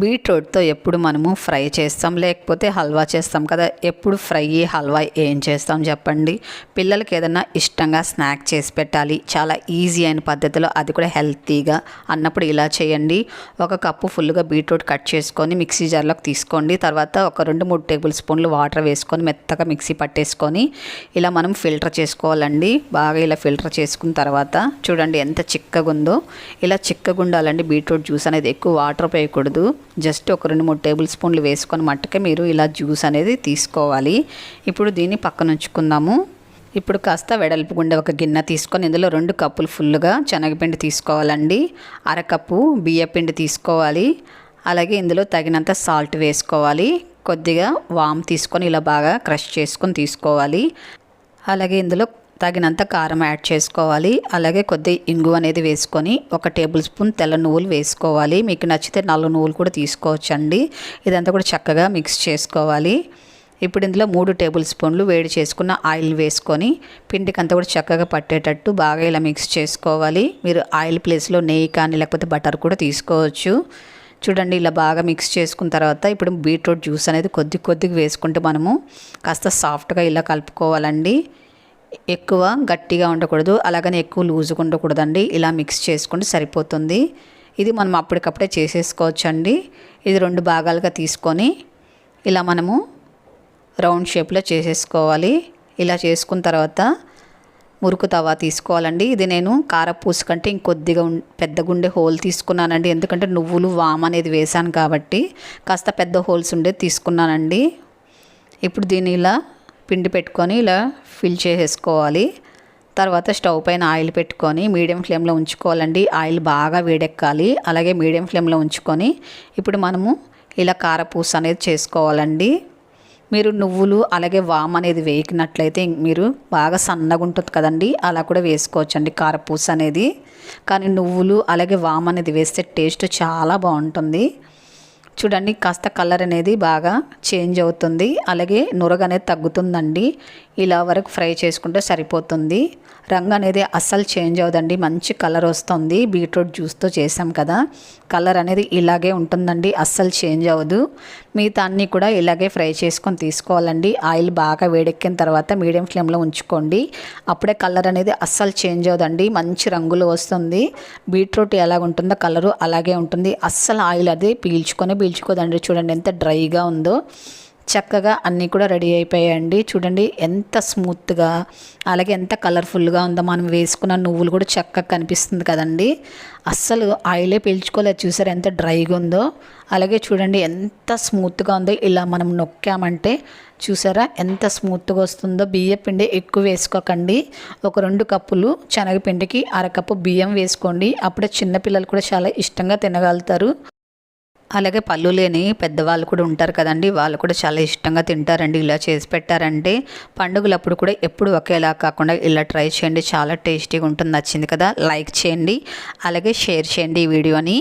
బీట్రూట్తో ఎప్పుడు మనము ఫ్రై చేస్తాం లేకపోతే హల్వా చేస్తాం కదా ఎప్పుడు ఫ్రై హల్వా ఏం చేస్తాం చెప్పండి. పిల్లలకి ఏదైనా ఇష్టంగా స్నాక్ చేసి పెట్టాలి. చాలా ఈజీ అయిన పద్ధతిలో అది కూడా హెల్తీగా అన్నప్పుడు ఇలా చేయండి. ఒక కప్పు ఫుల్గా బీట్రూట్ కట్ చేసుకొని మిక్సీ జార్లోకి తీసుకోండి. తర్వాత ఒక రెండు మూడు టేబుల్ స్పూన్లు వాటర్ వేసుకొని మెత్తగా మిక్సీ పట్టేసుకొని ఇలా మనం ఫిల్టర్ చేసుకోవాలండి. బాగా ఇలా ఫిల్టర్ చేసుకున్న తర్వాత చూడండి ఎంత చిక్కగా ఉందో ఇలా చిక్కగా ఉండాలండి బీట్రూట్ జ్యూస్ అనేది. ఎక్కువ వాటర్ పోయకూడదు. జస్ట్ ఒక రెండు మూడు టేబుల్ స్పూన్లు వేసుకొని మట్టుకే మీరు ఇలా జ్యూస్ అనేది తీసుకోవాలి. ఇప్పుడు దీన్ని పక్కన ఉంచుకుందాము. ఇప్పుడు కాస్త వెడల్పు గుండె ఒక గిన్నె తీసుకొని ఇందులో రెండు కప్పులు ఫుల్గా శనగపిండి తీసుకోవాలండి. అరకప్పు బియ్యపిండి తీసుకోవాలి. అలాగే ఇందులో తగినంత సాల్ట్ వేసుకోవాలి. కొద్దిగా వామ్ తీసుకొని ఇలా బాగా క్రష్ చేసుకొని తీసుకోవాలి. అలాగే ఇందులో తగినంత కారం యాడ్ చేసుకోవాలి. అలాగే కొద్ది ఇంగు అనేది వేసుకొని ఒక టేబుల్ స్పూన్ తెల్ల నువ్వులు వేసుకోవాలి. మీకు నచ్చితే నల్ల నువ్వులు కూడా తీసుకోవచ్చండి. ఇదంతా కూడా చక్కగా మిక్స్ చేసుకోవాలి. ఇప్పుడు ఇందులో మూడు టేబుల్ స్పూన్లు వేడి చేసుకున్న ఆయిల్ వేసుకొని పిండికి అంతా కూడా చక్కగా పట్టేటట్టు బాగా ఇలా మిక్స్ చేసుకోవాలి. మీరు ఆయిల్ ప్లేస్లో నెయ్యి కానీ లేకపోతే బటర్ కూడా తీసుకోవచ్చు. చూడండి ఇలా బాగా మిక్స్ చేసుకున్న తర్వాత ఇప్పుడు బీట్రూట్ జ్యూస్ అనేది కొద్ది కొద్దిగా వేసుకుంటే మనము కాస్త సాఫ్ట్గా ఇలా కలుపుకోవాలండి. ఎక్కువ గట్టిగా ఉండకూడదు అలాగని ఎక్కువ లూజ్గా ఉండకూడదండి. ఇలా మిక్స్ చేసుకుంటే సరిపోతుంది. ఇది మనం అప్పటికప్పుడే చేసేసుకోవచ్చండి. ఇది రెండు భాగాలుగా తీసుకొని ఇలా మనము రౌండ్ షేప్లో చేసేసుకోవాలి. ఇలా చేసుకున్న తర్వాత మురుకు తవా తీసుకోవాలండి. ఇది నేను కారపూస కంటే ఇంకొద్దిగా పెద్ద గుండె హోల్ తీసుకున్నానండి. ఎందుకంటే నువ్వులు వామ్ అనేది వేసాను కాబట్టి కాస్త పెద్ద హోల్స్ ఉండేది తీసుకున్నానండి. ఇప్పుడు దీన్ని ఇలా పిండి పెట్టుకొని ఇలా ఫిల్ చేసేసుకోవాలి. తర్వాత స్టవ్ పైన ఆయిల్ పెట్టుకొని మీడియం ఫ్లేమ్లో ఉంచుకోవాలండి. ఆయిల్ బాగా వేడెక్కాలి. అలాగే మీడియం ఫ్లేమ్లో ఉంచుకొని ఇప్పుడు మనము ఇలా కారపూస అనేది చేసుకోవాలండి. మీరు నువ్వులు అలాగే వామ్ అనేది వేయకినట్లయితే మీరు బాగా సన్నగా ఉంటుంది కదండి. అలా కూడా వేసుకోవచ్చండి కారపూస అనేది. కానీ నువ్వులు అలాగే వామ్ అనేది వేస్తే టేస్ట్ చాలా బాగుంటుంది. చూడండి కాస్త కలర్ అనేది బాగా చేంజ్ అవుతుంది. అలాగే నురగ అనేది తగ్గుతుందండి. ఇలా వరకు ఫ్రై చేసుకుంటే సరిపోతుంది. రంగు అనేది అస్సలు చేంజ్ అవుదండి మంచి కలర్ వస్తుంది. బీట్రూట్ జ్యూస్తో చేసాం కదా. కలర్ అనేది ఇలాగే ఉంటుందండి. అస్సలు చేంజ్ అవ్వదు. మిగతా అన్నీ కూడా ఇలాగే ఫ్రై చేసుకొని తీసుకోవాలండి. ఆయిల్ బాగా వేడెక్కిన తర్వాత మీడియం ఫ్లేమ్లో ఉంచుకోండి. అప్పుడే కలర్ అనేది అస్సలు చేంజ్ అవుదండి మంచి రంగులు వస్తుంది. బీట్రూట్ ఎలాగ ఉంటుందో కలరు అలాగే ఉంటుంది. అస్సలు ఆయిల్ అది పీల్చుకొని పీల్చుకోదండి. చూడండి ఎంత డ్రైగా ఉందో. చక్కగా అన్నీ కూడా రెడీ అయిపోయాయండి. చూడండి ఎంత స్మూత్గా అలాగే ఎంత కలర్ఫుల్గా ఉందో. మనం వేసుకున్న నువ్వులు కూడా చక్కగా కనిపిస్తుంది కదండి. అస్సలు ఆయిలే పీల్చుకోలేదు. చూసారు ఎంత డ్రైగా ఉందో. అలాగే చూడండి ఎంత స్మూత్గా ఉందో. ఇలా మనం నొక్కామంటే చూసారా ఎంత స్మూత్గా వస్తుందో. బియ్య పిండి ఎక్కువ వేసుకోకండి. ఒక రెండు కప్పులు శనగపిండికి అరకప్పు బియ్యం వేసుకోండి. అప్పుడే చిన్నపిల్లలు కూడా చాలా ఇష్టంగా తినగలుగుతారు. అలాగే పళ్ళు లేని పెద్దవాళ్ళు కూడా ఉంటారు కదండి. వాళ్ళు కూడా చాలా ఇష్టంగా తింటారండి. ఇలా చేసి పెట్టారంటే పండుగలప్పుడు కూడా ఎప్పుడు ఒకేలా కాకుండా ఇలా ట్రై చేయండి. చాలా టేస్టీగా ఉంటుంది. నచ్చింది కదా. లైక్ చేయండి. అలాగే షేర్ చేయండి ఈ వీడియోని.